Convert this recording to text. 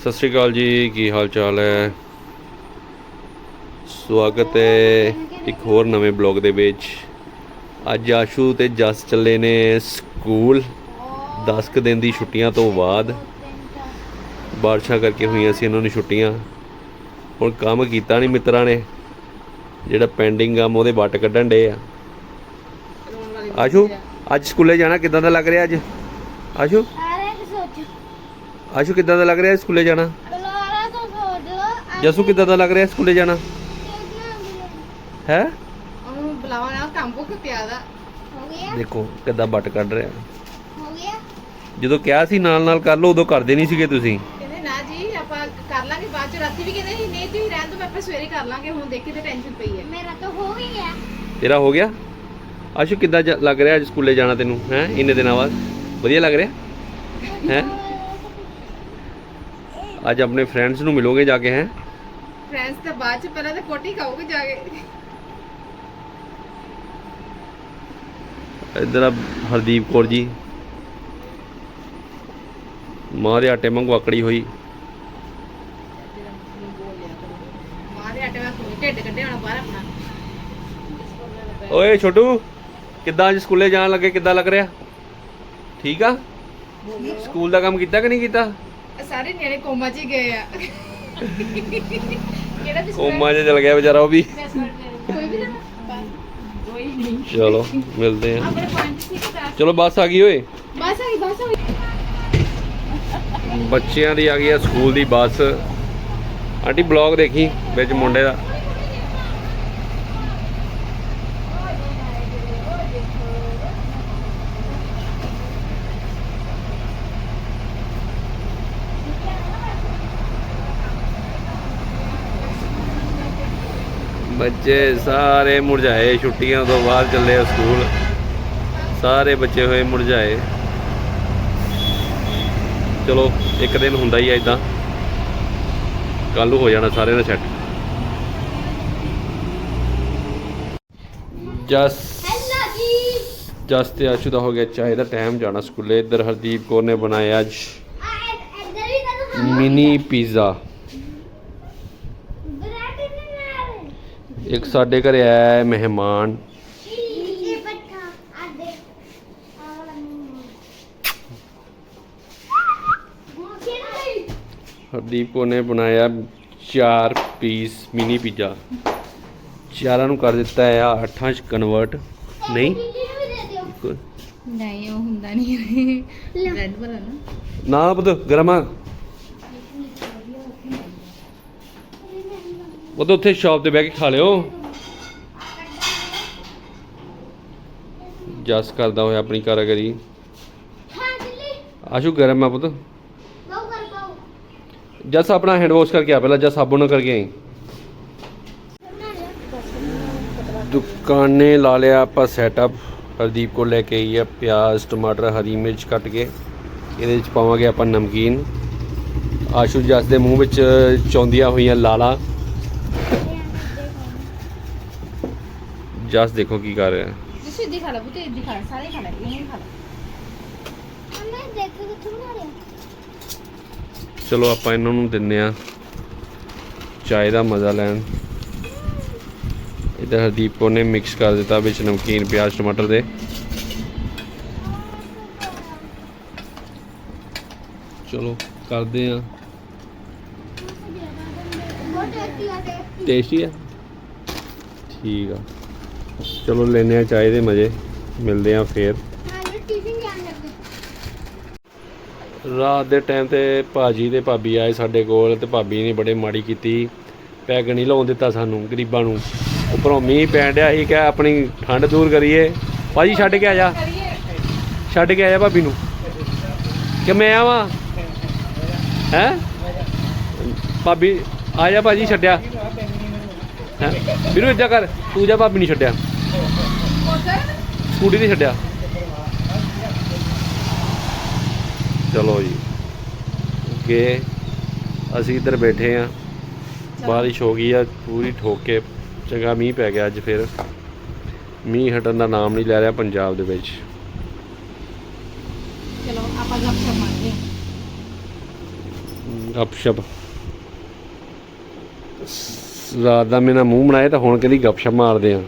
ਸਤਿ ਸ਼੍ਰੀ ਅਕਾਲ ਜੀ, ਕੀ ਹਾਲ ਚਾਲ ਹੈ? ਸਵਾਗਤ ਹੈ ਇੱਕ ਹੋਰ ਨਵੇਂ ਬਲੌਗ ਦੇ ਵਿੱਚ। ਅੱਜ ਆਸ਼ੂ ਤੇ ਜਸ ਚੱਲੇ ਨੇ ਸਕੂਲ। 10 ਕੁ ਦਿਨ ਦੀ ਛੁੱਟੀਆਂ ਤੋਂ ਬਾਅਦ ਬਾਰਿਸ਼ਾਂ ਕਰਕੇ ਹੋਈਆਂ ਸੀ ਇਹਨਾਂ ਨੂੰ ਛੁੱਟੀਆਂ। ਹੁਣ ਕੰਮ ਕੀਤਾ ਨਹੀਂ ਮਿੱਤਰਾਂ ਨੇ। ਜਿਹੜਾ ਪੈਂਡਿੰਗ ਕੰਮ ਉਹਦੇ ਵੱਟ ਕੱਢਣ ਡੇ ਆ। ਆਸ਼ੂ, ਅੱਜ ਸਕੂਲੇ ਜਾਣਾ ਕਿਦਾਂ ਦਾ ਲੱਗ ਰਿਹਾ ਅੱਜ? ਆਸ਼ੂ? ਆਸ਼ੂ ਕਿਦਾਂ ਦਾ ਲੱਗ ਰਿਹਾ ਸਕੂਲੇ ਜਾਣਾ? ਜਸੂ ਕਿਦਾਂ ਦਾ ਲੱਗ ਰਿਹਾ ਸਕੂਲੇ ਜਾਣਾ? ਹੈ? ਉਹਨੂੰ ਬੁਲਾਵਾ ਨਾ ਕੰਮ ਕੋ ਕਿਆ ਦਾ ਹੋ ਗਿਆ ਦੇਖੋ ਕਿੱਦਾਂ ਬੱਟ ਕੱਢ ਰਿਹਾ। ਹੋ ਗਿਆ ਜਦੋਂ ਕਿਹਾ ਸੀ ਨਾਲ ਨਾਲ ਕਰ ਲਓ ਉਦੋਂ ਕਰਦੇ ਨਹੀਂ ਸੀਗੇ ਤੁਸੀਂ। ਕਹਿੰਦੇ ਨਾ ਜੀ ਆਪਾਂ ਕਰ ਲਾਂਗੇ ਬਾਅਦ ਚ ਰਾਤੀ ਵੀ ਕਹਿੰਦੇ ਸੀ ਨਹੀਂ ਤੁਸੀਂ ਰਹਿਣ ਦੋ ਆਪਾਂ ਸਵੇਰੇ ਕਰ ਲਾਂਗੇ ਹੁਣ ਦੇਖੀ ਤੇ ਟੈਨਸ਼ਨ ਪਈ ਹੈ। ਮੇਰਾ ਤਾਂ ਹੋ ਗਿਆ ਤੇਰਾ ਹੋ ਗਿਆ? ਆਸ਼ੂ ਕਿੱਦਾਂ ਲੱਗ ਰਿਹਾ ਅੱਜ ਸਕੂਲੇ ਜਾਣਾ ਤੈਨੂੰ? ਹੈ? ਇੰਨੇ ਦਿਨਾਂ ਬਾਅਦ? ਵਧੀਆ ਲੱਗ ਰਿਹਾ? ਹੈ? ਅੱਜ ਆਪਣੇ ਫਰੈਂਡਸ ਨੂੰ ਮਿਲੋਗੇ ਜਾ ਕੇ ਹੈ? ਫਰੈਂਡਸ ਤਾਂ ਬਾਅਦ ਚ ਪਹਿਲਾਂ ਤਾਂ ਕੋਟੀ ਖਾਓਗੇ ਜਾ ਕੇ। ਇੱਧਰ ਆ ਹਰਦੀਪ ਕੌਰ ਜੀ। ਮਾਂ ਦੇ ਆਟੇ ਵਾਂਗੂ ਆਕੜੀ ਹੋਈ। ਮਾਂ ਦੇ ਆਟੇ ਕੋਈ ਢਿੱਡ ਕੱਢਿਆ ਹੋਣਾ ਬਾਹਰ ਆਪਣਾ। ਓਏ ਛੋਟੂ ਕਿੱਦਾਂ ਅੱਜ ਸਕੂਲੇ ਜਾਣ ਲੱਗੇ ਕਿੱਦਾਂ ਲੱਗ ਰਿਹਾ? ਠੀਕ ਆ। ਸਕੂਲ ਦਾ ਕੰਮ ਕੀਤਾ ਕਿ ਨਹੀਂ ਕੀਤਾ? ਸਾਰੇ ਨਿਆਣੇ ਕੋਮਾ ਚ ਹੀ ਗਏ ਆ। ਕਿਹੜਾ ਬਿਸਕੁਟ ਕੋਮਾ 'ਚ ਚਲ ਗਿਆ ਵਿਚਾਰਾ ਉਹ ਵੀ। ਕੋਈ ਵੀ ਨਾ ਕੋਈ ਨਹੀਂ। ਚਲੋ ਮਿਲਦੇ ਆ। ਆਪਣੇ ਪੰਜ ਸੀ ਕਿ ਚਲੋ ਬੱਸ ਆ ਗਈ ਓਏ। ਬਸ ਆ ਗਈ ਬਸ ਆ ਗਈ। ਬੱਚਿਆਂ ਦੀ ਆ ਗਈ ਆ ਸਕੂਲ ਦੀ ਬੱਸ। ਆਂਟੀ ਬਲੌਗ ਦੇਖੀ ਵਿੱਚ ਮੁੰਡੇ ਦਾ? ਬੱਚੇ ਸਾਰੇ ਮੁਰਝਾਏ ਛੁੱਟੀਆਂ ਤੋਂ ਬਾਅਦ ਚੱਲੇ ਆ ਸਕੂਲ। ਸਾਰੇ ਬੱਚੇ ਹੋਏ ਮੁਰਝਾਏ। ਚਲੋ ਇੱਕ ਦਿਨ ਹੁੰਦਾ ਹੀ ਆ ਇਦਾਂ ਕੱਲ ਨੂੰ ਹੋ ਜਾਣਾ ਸਾਰਿਆਂ ਦਾ ਸੈੱਟ ਜਸ ਜਸ ਤੇ ਆਸ਼ੂ ਦਾ ਹੋ ਗਿਆ ਚਾਹੇ ਦਾ ਟਾਈਮ ਜਾਣਾ ਸਕੂਲੇ। ਇੱਧਰ ਹਰਦੀਪ ਕੌਰ ਨੇ ਬਣਾਇਆ ਅੱਜ ਮਿਨੀ ਪੀਜ਼ਾ ਬ੍ਰੈਡ ਨਹੀਂ ਨਾਲ ਇੱਕ ਸਾਡੇ ਘਰੇ ਆਇਆ ਹੈ ਮਹਿਮਾਨ। ਹਰਦੀਪ ਨੇ ਬਣਾਇਆ ਚਾਰ ਪੀਸ ਮਿਨੀ ਪੀਜ਼ਾ। ਚਾਰਾਂ ਨੂੰ ਕਰ ਦਿੱਤਾ ਹੈ ਆ ਅੱਠਾਂ ਚ ਕਨਵਰਟ ਨਹੀਂ। ਨਹੀਂ ਉਹ ਹੁੰਦਾ ਨਹੀਂ। ਰੈਡ ਵਾਲਾ ਨਾ। ਨਾ ਪੁੱਤ ਗਰਮਾ ਉਹ ਤਾਂ ਉੱਥੇ ਸ਼ਾਪ ਤੇ ਬਹਿ ਕੇ ਖਾ ਲਿਓ। ਜਸ ਕਰਦਾ ਹੋਇਆ ਆਪਣੀ ਕਾਰਾਗਰੀ। ਆਸ਼ੂ, ਗਰਮ ਆ ਪੁੱਤ। ਜਸ ਆਪਣਾ ਹੈਂਡ ਵਾਸ਼ ਕਰਕੇ ਆ, ਪਹਿਲਾਂ ਜਸ ਸਾਬਣ ਨਾਲ ਕਰਕੇ ਆਈ। ਦੁਕਾਨੇ ਲਾ ਲਿਆ ਆਪਾਂ ਸੈਟਅਪ ਹਰਦੀਪ ਕੋਲ ਲੈ ਕੇ ਆਈ ਆ ਪਿਆਜ਼, ਟਮਾਟਰ, ਹਰੀ ਮਿਰਚ ਕੱਟ ਕੇ। ਇਹਦੇ ਵਿੱਚ ਪਾਵਾਂਗੇ ਆਪਾਂ ਨਮਕੀਨ। ਆਸ਼ੂ, ਜਸ ਦੇ ਮੂੰਹ ਵਿੱਚ ਚੌਂਦੀਆਂ ਹੋਈਆਂ ਲਾਲਾਂ। ਜਸ ਦੇਖੋ ਕੀ ਕਰ ਰਿਹਾ। ਤੁਸੀਂ ਇੱਦੀ ਖਾ ਲਾ ਬੁੱਤੇ ਇੱਦੀ ਖਾ ਲਾ ਸਾਰੇ ਖਾ ਲੈ ਇਹ ਖਾ ਲਾ। ਮੈਂ ਦੇਖ ਕੇ ਕਿੱਥੋਂ ਬਣਾ ਰਿਹਾ ਚਲੋ ਆਪਾਂ ਇਹਨਾਂ ਨੂੰ ਦਿੰਨੇ ਆ ਚਾय ਦਾ ਮਜ਼ਾ ਲੈਣ। ਇਧਰ ਹਰਦੀਪ ਕੌਰ ਨੇ ਮਿਕਸ ਕਰ ਦਿੱਤਾ ਵਿੱਚ ਨਮਕੀਨ ਪਿਆਜ਼ ਟਮਾਟਰ ਦੇ। ਚਲੋ ਕਰਦੇ ਆ। ਬਹੁਤ ਟੇਸਟੀ ਆ? ਤੇ ਟੇਸਟੀ ਆ ਠੀਕ ਆ। ਚਲੋ ਲੈਨੇ ਆ ਚਾय ਦੇ ਮਜ਼ੇ। ਮਿਲਦੇ ਆ ਫੇਰ। ਹਾਂ ਇਹ ਜਾਣ ਲੱਗੇ ਰਾਤ ਦੇ ਟਾਈਮ ਤੇ ਭਾਜੀ ਤੇ ਭਾਬੀ ਆਏ ਸਾਡੇ ਕੋਲ ਤੇ ਭਾਬੀ ਨੇ ਬੜੇ ਮਾੜੀ ਕੀਤੀ। ਪੈਗ ਨਹੀਂ ਲਾਉਣ ਦਿੱਤਾ ਸਾਨੂੰ ਗਰੀਬਾਂ ਨੂੰ। ਉੱਪਰੋਂ ਮੀਂਹ ਪੈਣ ਡਿਆ ਸੀ ਕਿ ਆਪਣੀ ਠੰਡ ਦੂਰ ਕਰੀਏ। ਭਾਜੀ ਛੱਡ ਕੇ ਆ ਜਾ। ਛੱਡ ਕੇ ਆ ਜਾ ਭਾਬੀ ਨੂੰ। ਕਿ ਮੈਂ ਆਵਾਂ? ਹੈ? ਭਾਬੀ ਆ ਜਾ ਭਾਜੀ ਛੱਡਿਆ। ਹੈ? ਵੀਰੂ ਇੱਦਾਂ ਕਰ ਤੂੰ ਜਾ ਭਾਬੀ ਨਹੀਂ ਛੱਡਿਆ। ਸਕੂਟੀ ਤੇ ਛੱਡਿਆ। ਚਲੋ ਜੀ। ਅੱਗੇ ਅਸੀਂ ਇੱਧਰ ਬੈਠੇ ਆ। ਬਾਰਿਸ਼ ਹੋ ਗਈ ਆ ਪੂਰੀ ਠੋਕ ਕੇ ਚੰਗਾ ਮੀਂਹ ਪੈ ਗਿਆ ਅੱਜ ਫਿਰ। ਮੀਂਹ ਹਟਣ ਦਾ ਨਾਮ ਨਹੀਂ ਲੈ ਰਿਹਾ ਪੰਜਾਬ ਦੇ ਵਿੱਚ। ਚਲੋ ਆਪਾਂ ਗੱਪ ਸ਼ਪ ਮਾਰਦੇ ਹਾਂ ਗੱਪਸ਼ਪ। ਰਾਤ ਦਾ ਮੇਰਾ ਮੂੰਹ ਬਣਾਇਆ ਤਾਂ ਹੁਣ ਕਹਿੰਦੀ ਗੱਪਸ਼ਪ ਮਾਰਦੇ ਆ।